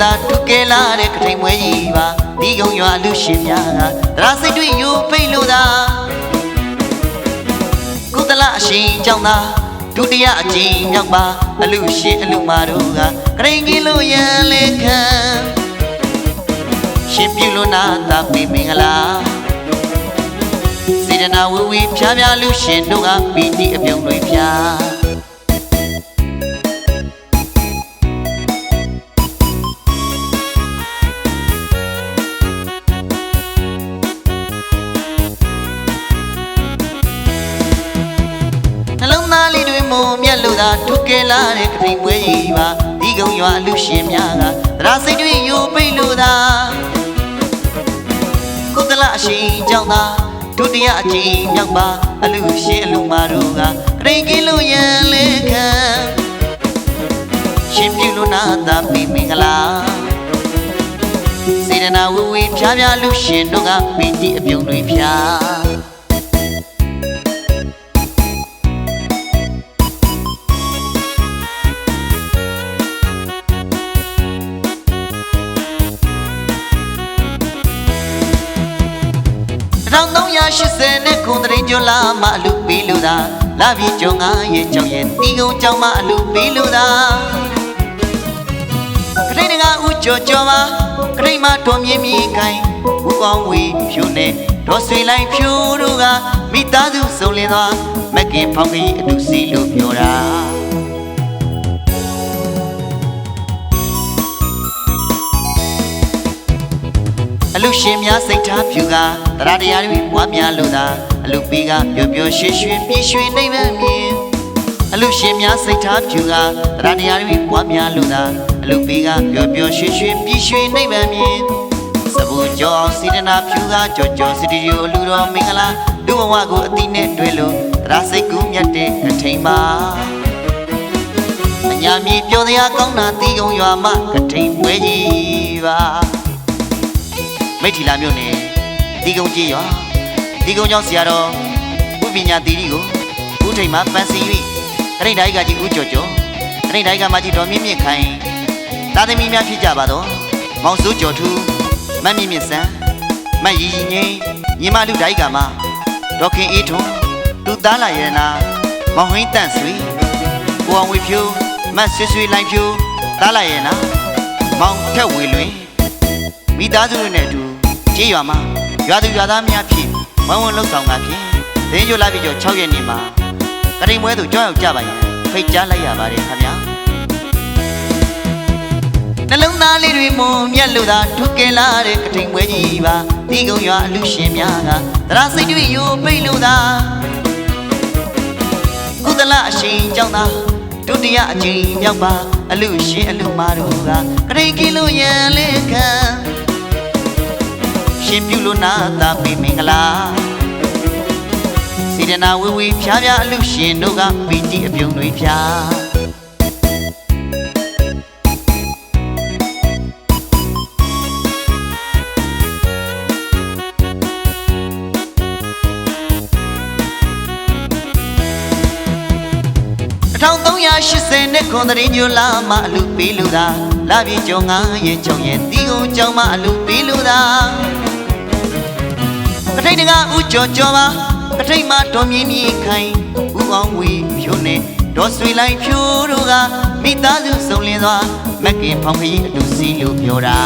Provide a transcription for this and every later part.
လို့သာဒုကဲလာတဲ့ကထိန်မွဲကြီးပါဒီကုံရွာလူရှင်များကတရာစိတ်တွေ့ယူပိတ်လို့သာကုသလအရှင်ကြောင့်သာဒုတိယအကြိမ်မြောက်ပါအလူရှင်အလူမာတို့ကကရင်ကြီးလို့ရန်လေခံရှင်ပြုလို့နာတာပိမင်္ဂလာစေတနာဝီဝီဖြားဖြားလူရှင်တို့ကပီတိအပြုံးတွေဖြား မုံမြတ်လို့သာဒုက္ကလာတဲ့ကထိန်ပွဲကြီးပါဒီကုံရွာအလူရှင်များကသရာစိတ်တွေယူပိတ်လို့သာကုသလအရှင်ကြောင့်သာဒုတိယအကြိမ်မြောက်ပါအလူရှင်အလူမာတို့ကကရိန်ကင်းလို့ရန်လေခံရှင်ပြုလို့နာတာပြီမင်္ဂလာစေတနာဝီဝီဖြားဖြားလူရှင်တို့ကပီတိအပြုံတွေဖြား 1380နဲ့ခုတရင်ကျော်လာမအလူပေးလို့သာလာပြီကျော်ငါရဲ့ကြောင့်ရဲ့တီကုံကြောင့်မအလူပေးလို့သာခရိတကဥကျော်ကျော်ပါခရိမတော်မြင့်မြင့်ခိုင်ဥကောင်းဝေဖြူနဲ့ဒေါ်ဆွေလိုက်ဖြူတို့ကမိသားစုစုံလင်သွားမက်ကင်ဖောင်ကြီးအတူစီလို့ပြောတာ လူရှင်များစိတ်ထားဖြူကတရားတရားတွေပွားများလို့သာအလူပေးကပျော်ပျော်ရွှင်ရွှင်ပြည့်ရွှင်နေမှမြင်အလူရှင်များစိတ်ထားဖြူကတရားတရားတွေပွားများလို့သာအလူပေးကပျော်ပျော်ရွှင်ရွှင်ပြည့်ရွှင်နေမှမြင်စပူကြောအောင်စီရနာဖြူကကြော်ကြော်စတီဒီယိုအလူတော်မင်္ဂလာလူဘဝကိုအတိနဲ့တွေ့လို့တရားစိတ်ကူးမြတ်တဲ့အထိန်ပါအညာမြေပျော်တရားကောင်းတာတီးကုံရွာမကထိန်ပွဲကြီးပါ မိထီလာမြို့နယ်ဒီကုံကြီးရွာဒီကုံကျောင်းဆရာတော်ဥပညာသီရိကိုဦးထိန်မှာပန်းစီ၍ခရိတ်တိုင်းကကြီးဦးကျော်ကျော်ခရိတ်တိုင်းကမကြီးတော်မြင့်မြင့်ခိုင်တာသမီများဖြစ်ကြပါတော့မောင်စိုးကျော်ထူးမတ်မြင့်မြင့်စံမတ်ရီရီငိမ့်ညီမလူတိုင်းကမဒေါက်ခင်အေးထွန်းသူသားလာရတနာမောင်ဟိန်းတန့်ဆွေကိုအောင်ဝေဖြိုးမတ်ဆွေဆွေလိုင်ဖြိုးသားလာရတနာမောင်ထက်ဝေလွင်မိသားစုတွေနဲ့အတူ ကြေးရွာမှာရွာသူရွာသားများဖြင့်ဝမ်းဝမ်းလှုပ်ဆောင်တာဖြင့်သင်းကျလာပြီးတော့6ရက်နေ့မှာကတိန်ပွဲသို့ကြောက်ရောက်ကြပါရင်ဖိတ်ကြားလိုက်ရပါတယ်ခင်ဗျာနှလုံးသားလေးတွေမုံမြတ်လို့သာထုကင်လာတဲ့ကတိန်ပွဲကြီးပါဒီကုံရွာအလူရှင်များကသရစိတ်တွေယူပိတ်လို့သာကုသလအရှင်ကြောင့်သာဒုတိယအကြိမ်မြောက်ပါအလူရှင်အလူမာတို့ကကတိန်ကင်းလို့ရန်လေး ရှင်ပြုလို့နာတာပြီမင်္ဂလာစေတနာဝီဝီဖြားဖြားအလူရှင်တို့ကပီတိအပြုံတွေဖြား1380နဲ့ခွန်တရင်ညလာမအလူပေးလို့သာလာပြီကြောငါရဲ့ကြောင့်ရဲ့တီကုံကြောင့်မအလူပေးလို့သာ ကထိန်တကဥကြော်ကြော်ပါကထိန်မှာတော်မြင့်မြင့်ခိုင်ဥအောင်ဝေဖြိုးနေဒေါ်ဆွေလိုက်ဖြိုးတို့ကမိသားစုစုံလင်သွားမက်ကင်ဖောင်ခရီးအတူစီလို့ပြောတာ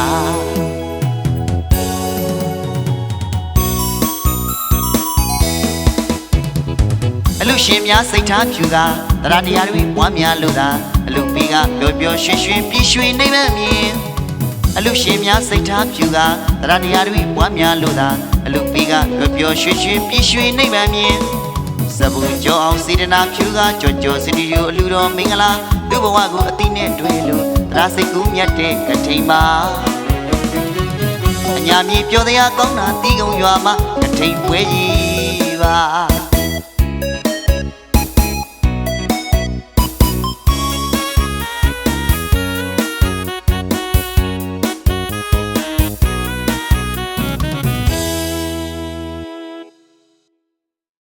အလူရှင်များစိတ်ထားဖြူကတရားတရားတွေပွားများလို့သာအလူပေးကပျော်ပျော်ရွှင်ရွှင်ပြည့်ရွှင်နေမှမြင် အလူရှင်များစိတ်ထားဖြူကတရားတရားတွေပွားများလို့သာအလူပေးကပျော်ပျော်ရွှင်ရွှင်ပြည့်ရွှင်နေမှမြင်စပူကြောအောင်စေတနာဖြူကကြော်ကြော်စတီဒီယိုအလူတော်မင်္ဂလာလူဘဝကိုအတိနဲ့တွေ့လို့တရားစိတ်ကူးမြတ်တဲ့ကထိန်ပါအညာမြေပျော်တရားကောင်းတာတီးကုံရွာမှာကထိန်ပွဲကြီးပါ